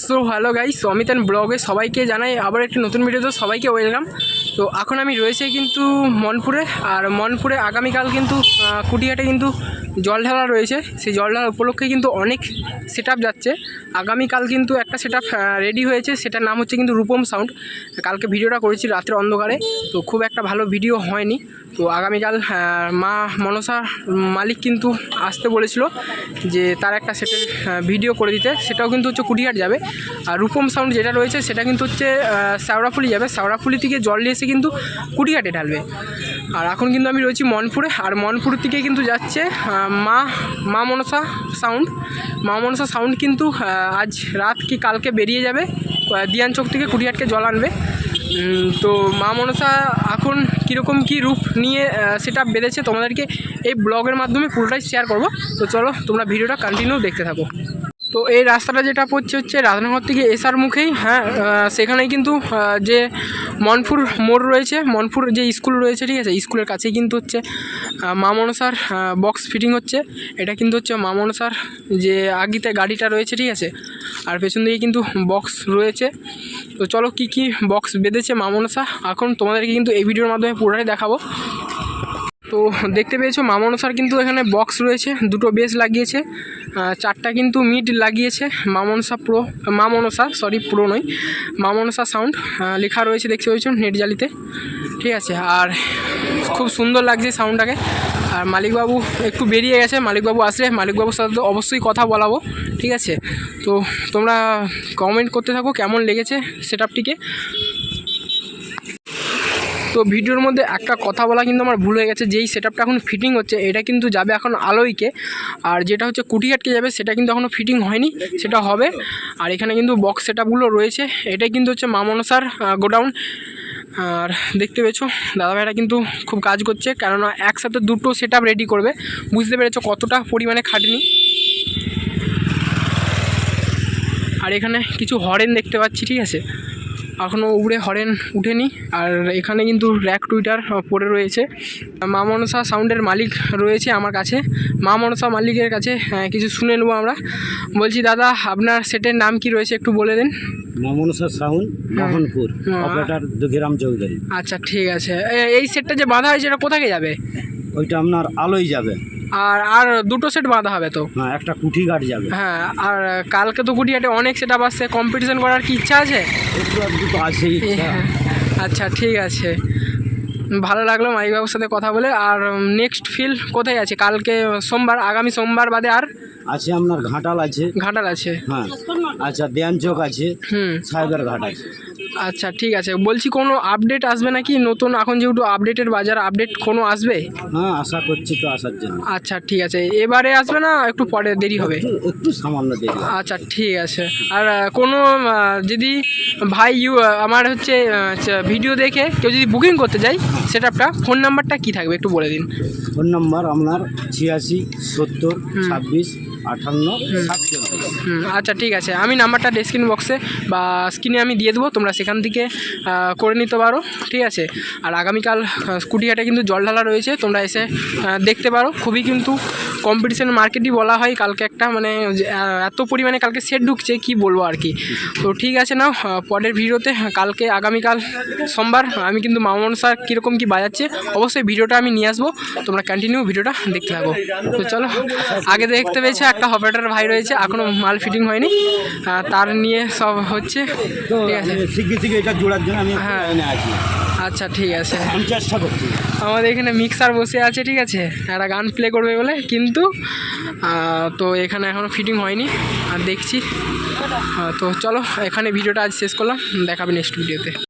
So hello guys অমিতান ব্লগে সবাইকে জানাই আবার একটি নতুন ভিডিওতে সবাইকে ওয়েলকাম তো এখন আমি রয়েছে কিন্তু মনপুরে আর মনপুরে আগামীকাল কিন্তু আহ, কুটিয়াটে কিন্তু জল ঢালা রয়েছে। সেই জল ঢালা উপলক্ষে কিন্তু অনেক সেট যাচ্ছে। আগামীকাল কিন্তু একটা সেট রেডি হয়েছে সেটার নাম হচ্ছে কিন্তু রূপম সাউন্ড কালকে ভিডিওটা করেছি রাত্রে অন্ধকারে তো খুব একটা ভালো ভিডিও হয়নি। তো আগামীকাল মা মনসা মালিক কিন্তু আসতে বলেছিল যে তার একটা সেটের ভিডিও করে দিতে। সেটাও কিন্তু হচ্ছে কুটিহাট যাবে। আর রূপম সাউন্ড যেটা রয়েছে, সেটা কিন্তু হচ্ছে শ্যাওড়াফুলি যাবে। শ্যাওড়াফুলি থেকে জল নিয়ে এসে কিন্তু কুটিহাটে ঢালবে। আর এখন কিন্তু আমি রয়েছি মনপুরে। আর মনপুর থেকে কিন্তু যাচ্ছে মা মা মনসা সাউন্ড মা মনসা সাউন্ড কিন্তু আজ রাত কি কালকে বেরিয়ে যাবে দিয়ান চোখ থেকে কুটিহাটকে জল আনবে। তো মা মনসা এখন কীরকম কী রূপ নিয়ে সেটা বেঁধেছে তোমাদেরকে এই ব্লগের মাধ্যমে পুরোটাই শেয়ার করব। তো চলো, তোমরা ভিডিওটা কন্টিনিউ দেখতে থাকো। তো এই রাস্তাটা যেটা পড়ছে হচ্ছে রাধানগর থেকে এসার মুখেই হ্যাঁ সেখানেই কিন্তু যে মনপুর মোড় রয়েছে, মনপুর যে স্কুল রয়েছে, ঠিক আছে স্কুলের কাছেই কিন্তু হচ্ছে মা মনসার বক্স ফিটিং হচ্ছে। এটা কিন্তু হচ্ছে মা মনসার যে আগিতে গাড়িটা রয়েছে, ঠিক আছে আর পেছন দিকে কিন্তু বক্স রয়েছে। তো চলো কি কি বক্স বেঁধেছে মামনসা? এখন তোমাদেরকে কিন্তু এই ভিডিওর মাধ্যমে পুরোটাই দেখাবো। তো দেখতে পেয়েছ মামনসার কিন্তু এখানে বক্স রয়েছে, দুটো বেস লাগিয়েছে চারটা কিন্তু মিড লাগিয়েছে, Mamansa pro Mamansa sorry pro নয়, মামনসা সাউন্ড লেখা রয়েছে, দেখতে পেয়েছ, নেট জালিতে ঠিক আছে, আর খুব সুন্দর লাগছে সাউন্ডটাকে আর মালিকবাবু একটু বেরিয়ে গেছে, মালিকবাবু আসলে, মালিকবাবুর সাথে তো অবশ্যই কথা বলাবো, ঠিক আছে? তো তোমরা কমেন্ট করতে থাকো, কেমন লেগেছে সেটআপটিকে তো ভিডিওর মধ্যে একটা কথা বলা কিন্তু আমার ভুল হয়ে গেছে, যেই সেটআপটা এখন ফিটিং হচ্ছে, এটা কিন্তু যাবে এখন আলোইকে আর যেটা হচ্ছে কুটিহাটকে যাবে, সেটা কিন্তু এখনও ফিটিং হয়নি, সেটা হবে। আর এখানে কিন্তু বক্স সেটআপগুলো রয়েছে, এটাই কিন্তু হচ্ছে মামনসার গোডাউন আর দেখতে পেয়েছ, দাদাভাইরা কিন্তু খুব কাজ করছে, কেননা একসাথে দুটো সেট রেডি করবে। বুঝতে পেরেছ কতটা পরিমাণে খাটনি। আর এখানে কিছু হরেন দেখতে পাচ্ছি, ঠিক আছে? এখনও উড়ে হরেন উঠেনি। আর এখানে কিন্তু র্যাক টুইটার পড়ে রয়েছে। মা মনসা সাউন্ডের মালিক রয়েছে আমার কাছে। মা মনসা মালিকের কাছে আহ, কিছু শুনে নেব আমরা। বলছি দাদা আপনার সেটের নাম কি রয়েছে একটু বলে দিন? মামনসা সাউন্ড মোহনপুর হ্যাঁ। অপারেটর দুঘিরাম চৌধুরী। আচ্ছা ঠিক আছে। এই সেটটা যে বাঁধা হয়েছে এটা কোথায় যাবে? ওইটা আপনার আলোই যাবে। আর আর দুটো সেট বাঁধা হবে তো। হ্যাঁ একটা কুঠি গাড়ি যাবে। হ্যাঁ আর কালকে তো গুটিয়াটে অনেক সেট আসছে কম্পিটিশন করার কি ইচ্ছা আছে? আছেই ইচ্ছা। হ্যাঁ, আচ্ছা ঠিক আছে। ভালো লাগল মাইবাবুর সাথে কথা বলে। আর নেক্সট ফিল কোথায় আছে? কালকে সোমবার আগামী সোমবার বাদে আর? আছে আপনার ঘাটাল আছে। ঘাটাল আছে। হ্যাঁ আচ্ছা দেয়ান চৌক আছে হুম। সাহেবের ঘাট আছে। আচ্ছা ঠিক আছে। বলছি কোনো আপডেট আসবে নাকি? নতুন এখন যেহেতু আপডেটের বাজার আপডেট কোনো আসবে? হ্যাঁ আশা করছি তো আসার জন্য। আচ্ছা ঠিক আছে। এবারে আসবে না একটু পরে দেরি হবে? একটু সামান্য দেরি আচ্ছা ঠিক আছে। আর কোনো যদি ভাই ইউ আমার হচ্ছে ভিডিও দেখে কেউ যদি বুকিং করতে যায় সেটআপটা ফোন নাম্বারটা কি থাকবে? একটু বলে দিন। ফোন নাম্বার আপনার ছিয়াশি সত্তর ছাব্বিশ আটান্ন সাতচল্লিশ হুম আচ্ছা ঠিক আছে। আমি নাম্বারটা ডেস্ক্রিন বক্সে বা স্ক্রিনে আমি দিয়ে দেবো, তোমরা সেখান থেকে করে নিতে পারো, ঠিক আছে? আর আগামীকাল স্কুটিহাটে কিন্তু জল ঢালা রয়েছে, তোমরা এসে দেখতে পারো। খুবই কিন্তু কম্পিটিশন মার্কেটই বলা হয় কালকে একটা মানে এত পরিমাণে কালকে সেট ঢুকছে কি বলব আর কি? তো ঠিক আছে নাও আহ, পরের ভিডিওতে কালকে আগামীকাল সোমবার আমি কিন্তু মামন স্যার কীরকম কী বাজাচ্ছে অবশ্যই ভিডিওটা আমি নিয়ে আসব তোমরা কন্টিনিউ ভিডিওটা দেখতে থাকো। তো চলো আগে দেখতে পেয়েছে একটা অপারেটর ভাই রয়েছে এখনও মাল ফিটিং হয়নি তার নিয়ে সব হচ্ছে ঠিক আছে। শিগগির শিগগির এটা জোড়ার জন্য হ্যাঁ। আচ্ছা ঠিক আছে। আমি চেষ্টা করছি। আমাদের এখানে মিক্সার বসে আছে ঠিক আছে? একটা গান প্লে করবে বলে কিন্তু তো এখানে এখনও ফিটিং হয়নি। আর দেখছি। তো চলো এখানে ভিডিওটা আজ শেষ করলাম। দেখাবে নেক্সট ভিডিওতে